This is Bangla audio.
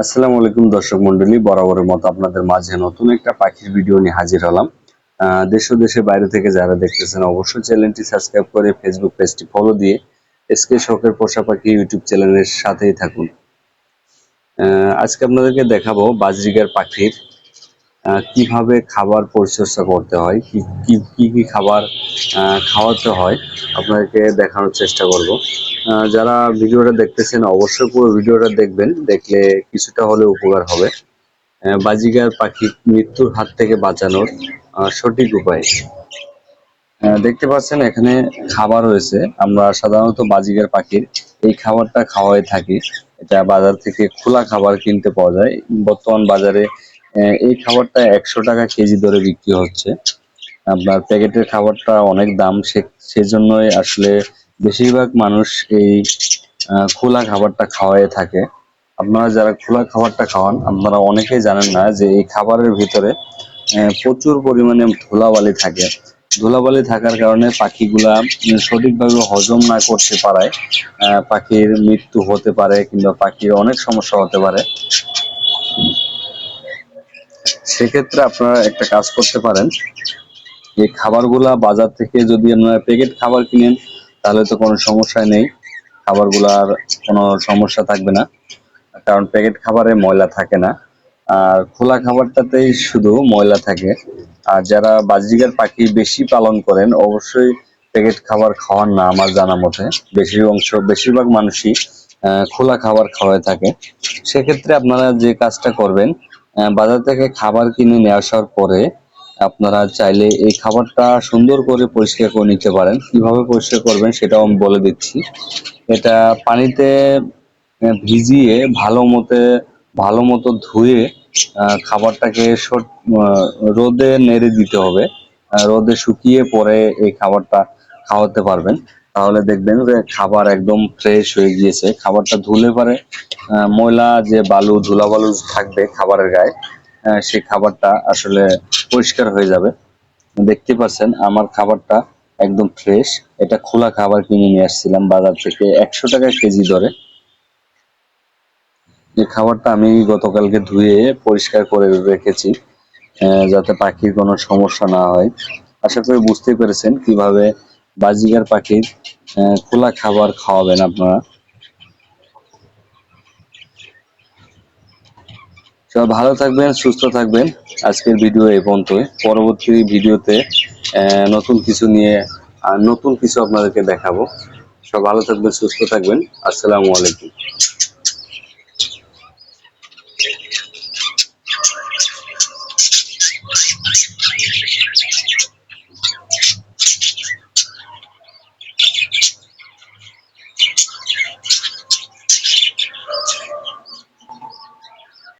আসসালামু আলাইকুম দর্শক মন্ডলী, বরাবরের মতো আপনাদের মাঝে নতুন একটা পাখির ভিডিও নিয়ে হাজির হলাম। দেশ ও দেশের বাইরে থেকে যারা দেখতেছেন, অবশ্যই চ্যানেলটি সাবস্ক্রাইব করে ফেসবুক পেজটি ফলো দিয়ে এসকে শখের পোষা পাখি ইউটিউব চ্যানেলের সাথেই থাকুন। আজকে আপনাদেরকে দেখাবো বাজরিগার পাখির কীভাবে খাবার পরিচর্যা করতে হয়? কি কি কি খাবার খাওয়াতে হয়? আপনাদেরকে দেখানোর চেষ্টা করব। যারা ভিডিওটা দেখতেছেন, অবশ্যই পুরো ভিডিওটা দেখবেন। দেখলে কিছুটা হলে উপকার হবে। বাজিগার পাখি মৃত্যুর হাত থেকে বাঁচানোর সঠিক উপায়। দেখতে পাচ্ছেন, এখানে খাবার রয়েছে। আমরা সাধারণত বাজিগার পাখির এই খাবারটা খাওয়াই থাকি। এটা বাজার থেকে খোলা খাবার কিনতে পাওয়া যায়। বর্তমান বাজারে এই খাবারটা একশো টাকা কেজি দরে বিক্রি হচ্ছে। আপনার প্যাকেটের খাবারটা অনেক দাম, সে সেজন্যই আসলে বেশিরভাগ মানুষ এই খোলা খাবারটা খাওয়াই থাকে। আপনারা যারা খোলা খাবারটা খাওয়ান, আপনারা অনেকেই জানেন না যে এই খাবারের ভিতরে প্রচুর পরিমাণে ধুলাবালি থাকে। ধুলাবালি থাকার কারণে পাখিগুলা সঠিকভাবে হজম না করতে পারায় পাখির মৃত্যু হতে পারে কিংবা পাখির অনেক সমস্যা হতে পারে। সেক্ষেত্রে আপনারা একটা কাজ করতে পারেন এই খাবারগুলা বাজার থেকে যদি আপনারা প্যাকেট খাবার কিনেন, তাহলে তো কোনো সমস্যা নেই। খাবারগুলার কোনো সমস্যা থাকবে না, কারণ প্যাকেট খাবারে ময়লা থাকে না। আর খোলা খাবারটাতেই শুধু ময়লা থাকে। আর যারা বাজরিগার পাখি বেশি পালন করেন, অবশ্যই প্যাকেট খাবার খাওয়ান না আমার জানা মতে। বেশি অংশ, বেশিরভাগ মানুষই খোলা খাবার খাওয়ায় থাকে। সেক্ষেত্রে আপনারা যে কাজটা করবেন বাজার থেকে খাবার কিনে নিয়ে আসার পরে আপনারা চাইলে এই খাবারটা সুন্দর করে পরিষ্কার করে নিতে পারেন। কীভাবে পরিষ্কার করবেন সেটাও আমি বলে দিচ্ছি। এটা পানিতে ভিজিয়ে ভালো মতে, ভালো মতো ধুয়ে খাবারটাকে রোদে নেড়ে দিতে হবে। রোদে শুকিয়ে পরে এই খাবারটা খাওয়াতে পারবেন। তাহলে দেখবেন যে খাবার একদম ফ্রেশ হয়ে গিয়েছে। খাবারটা ধুলে পারে ময়লা যে বালু, ধুলা বালু থাকবে খাবারের গায়ে সেই খাবারটা আসলে পরিষ্কার হয়ে যাবে। দেখতে পাচ্ছেন, আমার খাবারটা একদম ফ্রেশ এটা খোলা খাবার কিনে নিয়ে আসছিলাম বাজার থেকে একশো টাকা কেজি দরে। এই খাবারটা আমি গতকালকে ধুয়ে পরিষ্কার করে রেখেছি যাতে পাখির কোনো সমস্যা না হয়। আশা করি বুঝতে পেরেছেন কীভাবে বাজিগার পাখির খোলা খাবার খাওয়াবেন আপনারা। সবাই ভালো থাকবেন, সুস্থ থাকবেন। আজকের ভিডিও এই পর্যন্তই। পরবর্তী ভিডিওতে নতুন কিছু নিয়ে আর নতুন কিছু আপনাদেরকে দেখাবো। সব ভালো থাকবেন, সুস্থ থাকবেন। আসসালামু আলাইকুম।